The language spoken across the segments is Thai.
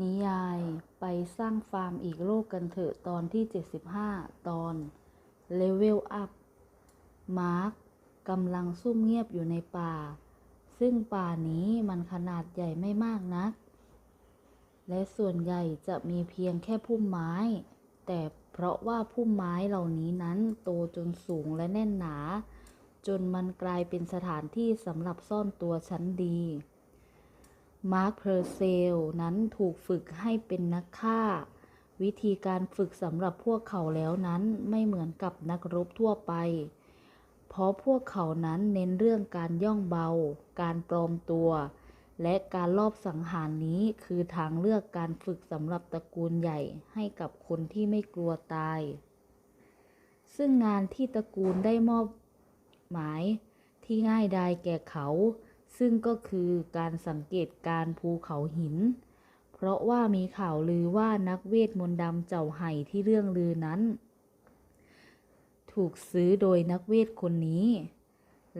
นิยายไปสร้างฟาร์มอีกโลกกันเถอะตอนที่ 75 ตอนเลเวลอัพ มาร์คกำลังซุ่มเงียบอยู่ในป่า ซึ่งป่านี้มันขนาดใหญ่ไม่มากนัก และส่วนใหญ่จะมีเพียงแค่พุ่มไม้ แต่เพราะว่าพุ่มไม้เหล่านี้นั้นโตจนสูงและแน่นหนา จนมันกลายเป็นสถานที่สำหรับซ่อนตัวชั้นดี มาร์คเพอร์เซลนั้นถูกฝึกให้เป็นนักฆ่า วิธีการฝึกสำหรับพวกเขาแล้วนั้นไม่เหมือนกับนักรบทั่วไป เพราะพวกเขานั้นเน้นเรื่องการย่องเบา การปลอมตัว และการลอบสังหารนี้คือทางเลือกการฝึกสำหรับตระกูลใหญ่ให้กับคนที่ไม่กลัวตาย ซึ่งงานที่ตระกูลได้มอบหมายที่ง่ายดายแก่เขา ซึ่งก็คือการสังเกตการภูเขาหิน เพราะว่ามีข่าวลือว่านักเวทมนต์ดำเจ้าไห่ที่เรื่องลือนั้น ถูกซื้อโดยนักเวทคนนี้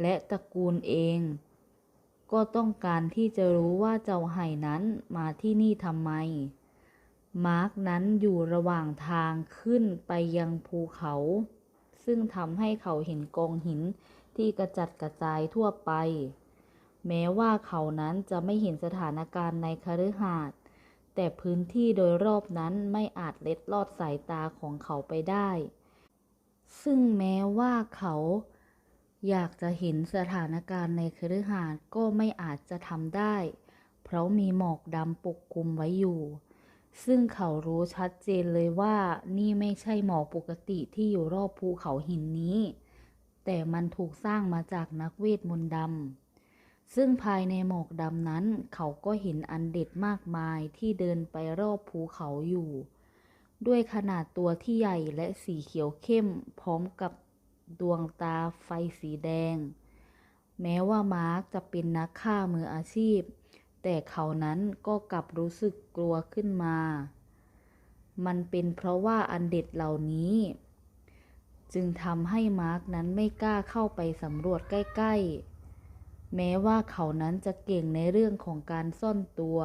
และตระกูลเอง ก็ต้องการที่จะรู้ว่าเจ้าไห่นั้นมาที่นี่ทำไม มาร์กนั้นอยู่ระหว่างทางขึ้นไปยังภูเขา ซึ่งทำให้เขาเห็นกองหินที่กระจัดกระจายทั่วไป แม้ว่าเขานั้นจะไม่เห็นสถานการณ์ในคฤหาสน์แต่พื้นที่โดยรอบนั้นไม่อาจเล็ดลอดสายตาของเขาไปได้ ซึ่งแม้ว่าเขาอยากจะเห็นสถานการณ์ในคฤหาสน์ก็ไม่อาจจะทำได้ เพราะมีหมอกดำปกคลุมไว้อยู่ ซึ่งเขารู้ชัดเจนเลยว่านี่ไม่ใช่หมอกปกติที่อยู่รอบภูเขาหินนี้ แต่มันถูกสร้างมาจากนักเวทมนต์ดำ ซึ่งภายในหมอกดำนั้น เขาก็เห็นอันเด็ดมากมายที่เดินไปรอบภูเขาอยู่ ด้วยขนาดตัวที่ใหญ่และสีเขียวเข้ม พร้อมกับดวงตาไฟสีแดง แม้ว่ามาร์กจะเป็นนักฆ่ามืออาชีพ แต่เขานั้นก็กลับรู้สึกกลัวขึ้นมา มันเป็นเพราะว่าอันเด็ดเหล่านี้ จึงทำให้มาร์กนั้นไม่กล้าเข้าไปสำรวจใกล้ ๆ แม้ว่าเขานั้นจะเก่งในเรื่องของการซ่อนตัว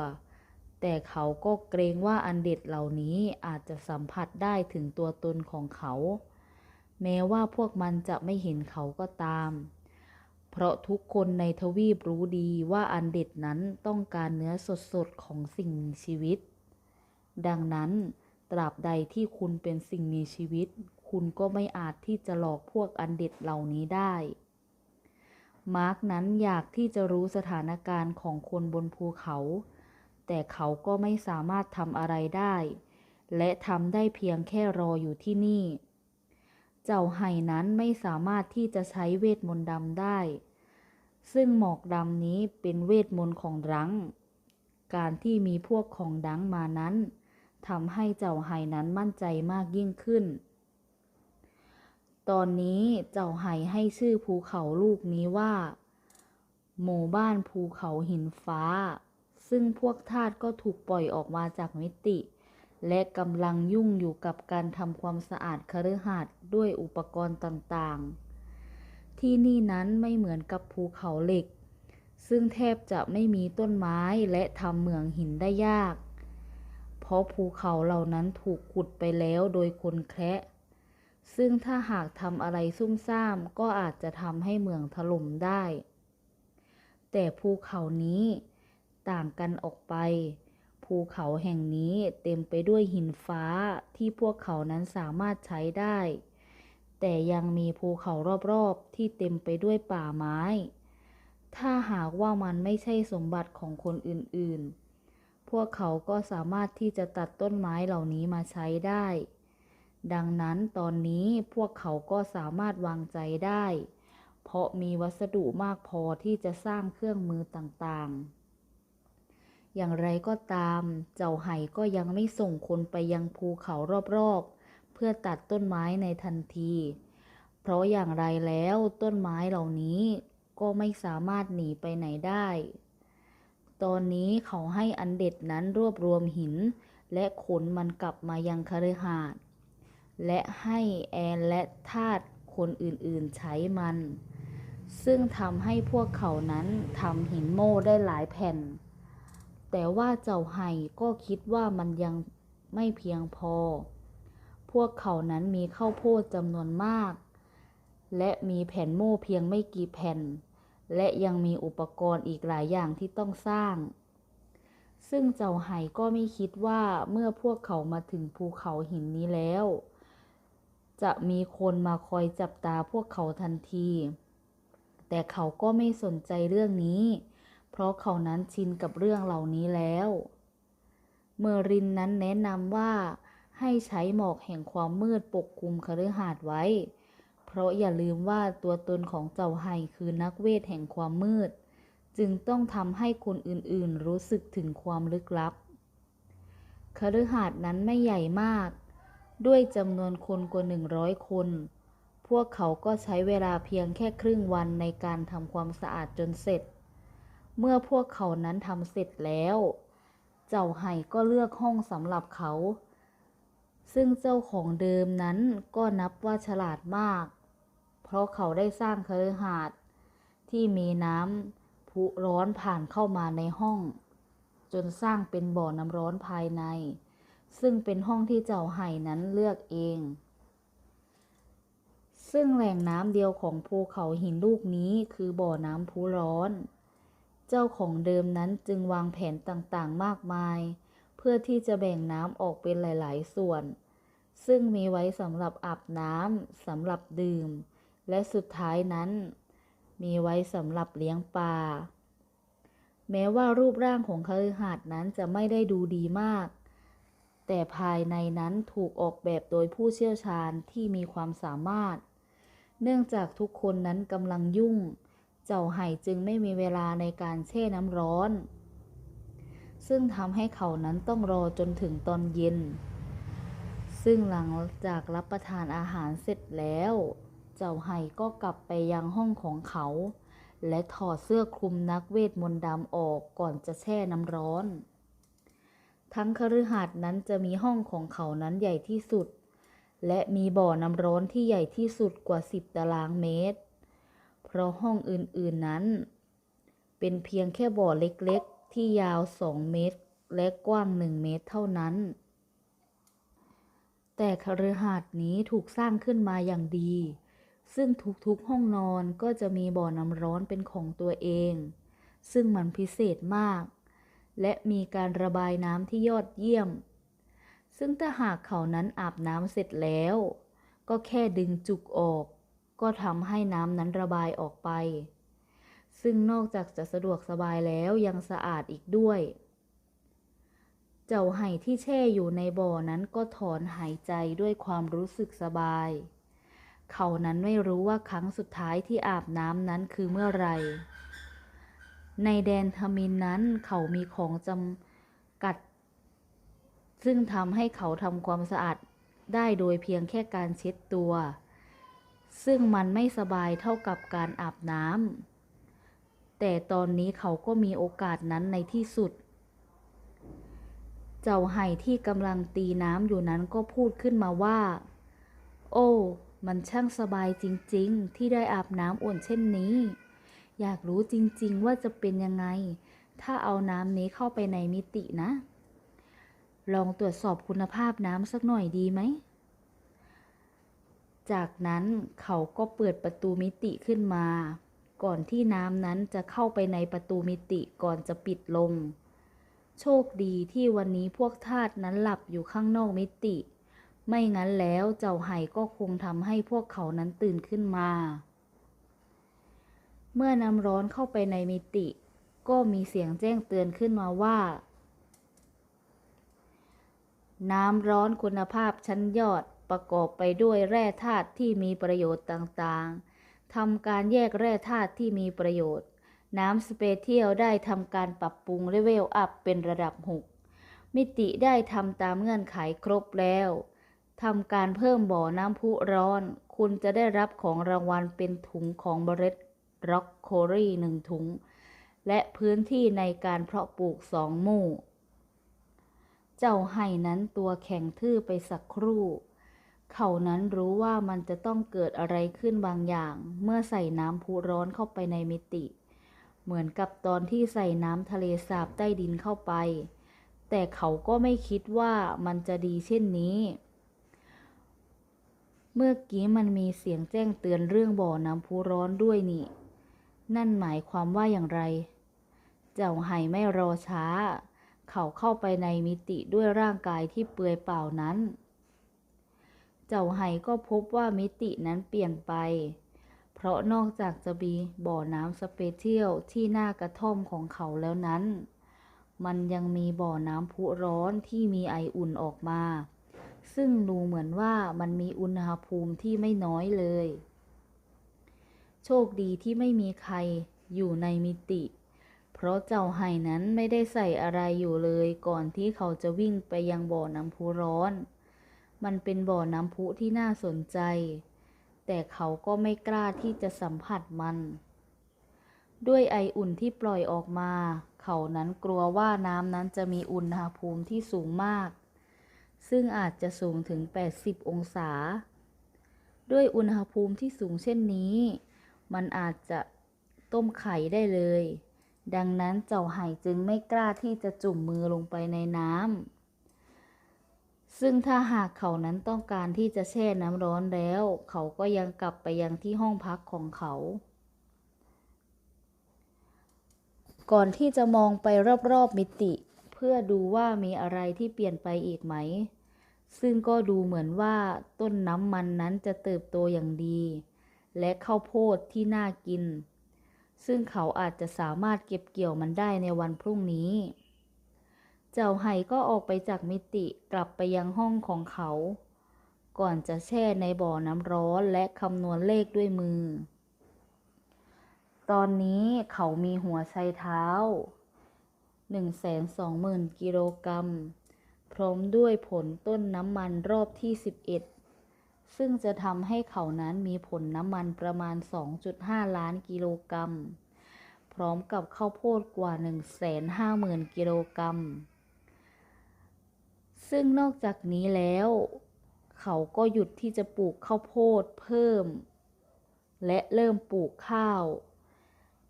แต่เขาก็เกรงว่าอันเด็ดเหล่านี้อาจจะสัมผัสได้ถึงตัวตนของเขา แม้ว่าพวกมันจะไม่เห็นเขาก็ตาม เพราะทุกคนในทวีปรู้ดีว่าอันเด็ดนั้นต้องการเนื้อสดๆของสิ่งมีชีวิต ดังนั้น ตราบใดที่คุณเป็นสิ่งมีชีวิต คุณก็ไม่อาจที่จะหลอกพวกอันเด็ดเหล่านี้ได้ มาร์กนั้นอยากที่จะรู้สถานการณ์ของคนบนภูเขา แต่เขาก็ไม่สามารถทำอะไรได้ และทำได้เพียงแค่รออยู่ที่นี่ เจ้าไห่นั้นไม่สามารถที่จะใช้เวทมนต์ดำได้ ซึ่งหมอกดำนี้เป็นเวทมนต์ของรัง การที่มีพวกของดังมานั้นทำให้เจ้าไห่นั้นมั่นใจมากยิ่งขึ้น ตอนนี้เจ้าไห่ให้ชื่อภูเขาลูกนี้ว่า หมู่บ้านภูเขาหินฟ้า ซึ่งพวกทาสก็ถูกปล่อยออกมาจากมิติ และกำลังยุ่งอยู่กับการทำความสะอาดคฤหาสน์ด้วยอุปกรณ์ต่างๆ ที่นี่นั้นไม่เหมือนกับภูเขาเหล็ก ซึ่งแทบจะไม่มีต้นไม้และทำเหมืองหินได้ยาก เพราะภูเขาเหล่านั้นถูกขุดไปแล้วโดยคนแคระ ซึ่งถ้าหากทำอะไรซุ่มซ่ามก็อาจจะทำให้เมืองถล่มได้ แต่ภูเขานี้ต่างกันออกไป ภูเขาแห่งนี้เต็มไปด้วยหินฟ้าที่พวกเขานั้นสามารถใช้ได้ แต่ยังมีภูเขารอบๆที่เต็มไปด้วยป่าไม้ ถ้าหากว่ามันไม่ใช่สมบัติของคนอื่นๆ พวกเขาก็สามารถที่จะตัดต้นไม้เหล่านี้มาใช้ได้ ดังนั้นตอนนี้พวกเขาก็สามารถวางใจได้ เพราะมีวัสดุมากพอที่จะสร้างเครื่องมือต่างๆ อย่างไรก็ตาม เจ้าไห่ก็ยังไม่ส่งคนไปยังภูเขารอบๆ เพื่อตัดต้นไม้ในทันที เพราะอย่างไรแล้วต้นไม้เหล่านี้ก็ไม่สามารถหนีไปไหนได้ ตอนนี้เขาให้อันเด็ดนั้นรวบรวมหิน และขนมันกลับมายังคฤหาสน์ และให้แอนและทาสคนอื่นๆใช้มัน ซึ่งทำให้พวกเขานั้นทำหินโม่ได้หลายแผ่น แต่ว่าเจ้าไห่ก็คิดว่ามันยังไม่เพียงพอ พวกเขานั้นมีข้าวโพดจำนวนมาก และมีแผ่นโม่เพียงไม่กี่แผ่น และยังมีอุปกรณ์อีกหลายอย่างที่ต้องสร้าง ซึ่งเจ้าไห่ก็ไม่คิดว่าเมื่อพวกเขามาถึงภูเขาหินนี้แล้ว จะมีคนมาคอยจับตาพวกเขาทันที แต่เขาก็ไม่สนใจเรื่องนี้ เพราะเขานั้นชินกับเรื่องเหล่านี้แล้ว เมอรินนั้นแนะนำว่าให้ใช้หมอกแห่งความมืดปกคลุมคฤหาสน์ไว้ เพราะอย่าลืมว่าตัวตนของเจ้าไห่คือนักเวทแห่งความมืด จึงต้องทำให้คนอื่นๆรู้สึกถึงความลึกลับคฤหาสน์นั้นไม่ใหญ่มาก ด้วยจำนวนคนกว่าหนึ่งร้อยคน พวกเขาก็ใช้เวลาเพียงแค่ครึ่งวันในการทำความสะอาดจนเสร็จ เมื่อพวกเขานั้นทำเสร็จแล้ว เจ้าไห่ก็เลือกห้องสำหรับเขา ซึ่งเจ้าของเดิมนั้นก็นับว่าฉลาดมาก เพราะเขาได้สร้างคฤหาสน์ที่มีน้ำพุร้อนผ่านเข้ามาในห้อง จนสร้างเป็นบ่อน้ำร้อนภายใน ซึ่งเป็นห้องที่เจ้าไห่นั้นเลือกเอง ซึ่งแหล่งน้ำเดียวของภูเขาหินลูกนี้คือบ่อน้ำพุร้อน เจ้าของเดิมนั้นจึงวางแผนต่างๆมากมาย เพื่อที่จะแบ่งน้ำออกเป็นหลาย ๆ ส่วน ซึ่งมีไว้สำหรับอาบน้ำสำหรับดื่ม และสุดท้ายนั้น มีไว้สำหรับเลี้ยงปลาแม้ว่ารูปร่างของคฤหาสน์นั้นจะไม่ได้ดูดีมาก แต่ภายในนั้นถูกออกแบบโดยผู้เชี่ยวชาญที่มีความสามารถ เนื่องจากทุกคนนั้นกำลังยุ่ง เจ้าไห่จึงไม่มีเวลาในการแช่น้ำร้อน ซึ่งทำให้เขานั้นต้องรอจนถึงตอนเย็น ซึ่งหลังจากรับประทานอาหารเสร็จแล้ว เจ้าไห่ก็กลับไปยังห้องของเขา และถอดเสื้อคลุมนักเวทมนต์ดำออกก่อนจะแช่น้ำร้อน ทั้งคฤหาสน์นั้นจะมีห้องของเขานั้นใหญ่ที่สุด และมีบ่อน้ำร้อนที่ใหญ่ที่สุดกว่า10ตารางเมตร เพราะห้องอื่นๆนั้น เป็นเพียงแค่บ่อเล็กๆ ที่ยาว2เมตร และกว้าง1เมตรเท่านั้น แต่คฤหาสน์นี้ถูกสร้างขึ้นมาอย่างดี ซึ่งทุกๆห้องนอนก็จะมีบ่อน้ำร้อนเป็นของตัวเอง ซึ่งมันพิเศษมาก และมีการระบายน้ำที่ยอดเยี่ยม ซึ่งถ้าหากเขานั้นอาบน้ำเสร็จแล้ว ก็แค่ดึงจุกออก ก็ทำให้น้ำนั้นระบายออกไป ซึ่งนอกจากจะสะดวกสบายแล้วยังสะอาดอีกด้วย เจ้าไห่ที่แช่อยู่ในบ่อนั้นก็ถอนหายใจด้วยความรู้สึกสบาย เขานั้นไม่รู้ว่าครั้งสุดท้ายที่อาบน้ำนั้นคือเมื่อไหร่ ในแดนทมินนั้นเขามีของจำกัด ซึ่งทำให้เขาทำความสะอาดได้โดยเพียงแค่การเช็ดตัว ซึ่งมันไม่สบายเท่ากับการอาบน้ำแต่ตอนนี้เขาก็มีโอกาสนั้นในที่สุด เจ้าไห่ที่กำลังตีน้ำอยู่นั้นก็พูดขึ้นมาว่า โอ้ มันช่างสบายจริง ๆ ที่ได้อาบน้ำอุ่นเช่นนี้ อยากรู้จริงๆว่าจะเป็นยังไง ถ้าเอาน้ำนี้เข้าไปในมิตินะ ลองตรวจสอบคุณภาพน้ำสักหน่อยดีไหม จากนั้นเขาก็เปิดประตูมิติขึ้นมา ก่อนที่น้ำนั้นจะเข้าไปในประตูมิติก่อนจะปิดลง โชคดีที่วันนี้พวกทาสนั้นหลับอยู่ข้างนอกมิติ ไม่งั้นแล้วเจ้าไห่ก็คงทำให้พวกเขานั้นตื่นขึ้นมา เมื่อน้ำร้อนเข้าไปในมิติ ก็มีเสียงแจ้งเตือนขึ้นมาว่า น้ำร้อนคุณภาพชั้นยอดประกอบไปด้วยแร่ธาตุที่มีประโยชน์ต่างๆทำการแยกแร่ธาตุที่มีประโยชน์ น้ำสเปเทียลได้ทำการปรับปรุงเลเวลอัพเป็นระดับ 6 มิติได้ทำตามเงื่อนไขครบแล้วทำการเพิ่มบ่อน้ำพุร้อน คุณจะได้รับของรางวัลเป็นถุงของบริษ ร็อกโครีหนึ่งถุง และพื้นที่ในการเพาะปลูกสองหมู่ เจ้าไห่นั้นตัวแข็งทื่อไปสักครู่ เขานั้นรู้ว่ามันจะต้องเกิดอะไรขึ้นบางอย่าง เมื่อใส่น้ำพุร้อนเข้าไปในมิติ เหมือนกับตอนที่ใส่น้ำทะเลสาบใต้ดินเข้าไป แต่เขาก็ไม่คิดว่ามันจะดีเช่นนี้เมื่อกี้มันมีเสียงแจ้งเตือนเรื่องบ่อน้ำพุร้อนด้วยนี่ นั่นหมายความว่าอย่างไร เจ้าไห่ไม่รอช้า เขาเข้าไปในมิติด้วยร่างกายที่เปลือยเปล่านั้น เจ้าไห่ก็พบว่ามิตินั้นเปลี่ยนไป เพราะนอกจากจะมีบ่อน้ำสเปเชียลที่หน้ากระท่อมของเขาแล้วนั้น มันยังมีบ่อน้ำพุร้อนที่มีไออุ่นออกมา ซึ่งดูเหมือนว่ามันมีอุณหภูมิที่ไม่น้อยเลย โชคดีที่ไม่มีใครอยู่ในมิติ เพราะเจ้าไห่นั้นไม่ได้ใส่อะไรอยู่เลยก่อนที่เขาจะวิ่งไปยังบ่อน้ำพุร้อน มันเป็นบ่อน้ำพุที่น่าสนใจ แต่เขาก็ไม่กล้าที่จะสัมผัสมัน ด้วยไออุ่นที่ปล่อยออกมา เขานั้นกลัวว่าน้ำนั้นจะมีอุณหภูมิที่สูงมาก ซึ่งอาจจะสูงถึง 80 องศา ด้วยอุณหภูมิที่สูงเช่นนี้ มันอาจจะต้มไข่ได้เลย ดังนั้นเจ้าไห่จึงไม่กล้าที่จะจุ่มมือลงไปในน้ำซึ่งถ้าหากเขานั้นต้องการที่จะแช่น้ำร้อนแล้ว เขาก็ยังกลับไปยังที่ห้องพักของเขา ก่อนที่จะมองไปรอบๆมิติ เพื่อดูว่ามีอะไรที่เปลี่ยนไปอีกไหม ซึ่งก็ดูเหมือนว่าต้นน้ำมันนั้นจะเติบโตอย่างดี และข้าวโพดที่น่ากิน ซึ่งเขาอาจจะสามารถเก็บเกี่ยวมันได้ในวันพรุ่งนี้ เจ้าไห่ก็ออกไปจากมิติกลับไปยังห้องของเขา ก่อนจะแช่ในบ่อน้ำร้อนและคำนวณเลขด้วยมือ ตอนนี้เขามีหัวไชเท้า 120,000 กิโลกรัมพร้อมด้วยผลต้นน้ำมันรอบที่ 11 ซึ่งจะทำให้เขานั้นมีผลน้ำมันประมาณ 2.5 ล้านกิโลกรัม พร้อมกับข้าวโพดกว่า 150,000 กิโลกรัม ซึ่งนอกจากนี้แล้ว เขาก็หยุดที่จะปลูกข้าวโพดเพิ่ม และเริ่มปลูกข้าว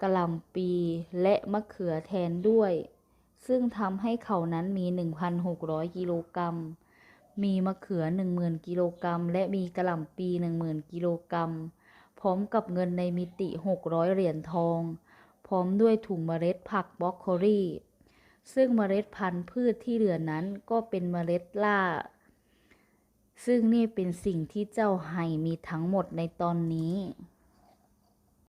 กะหล่ำปีและมะเขือแทนด้วย ซึ่งทำให้เขานั้นมี 1,600 กิโลกรัม มีมะเขือ10,000กิโลกรัม และมีกะหล่ำปี10,000กิโลกรัม พร้อมกับเงินในมิติ600เหรียญทอง พร้อมด้วยถุงเมล็ดผักบรอกโคลีซึ่งเมล็ดพันธุ์พืชที่เหลือนั้นก็เป็นเมล็ดล่า ซึ่งนี่เป็นสิ่งที่เจ้าไห่มีทั้งหมดในตอนนี้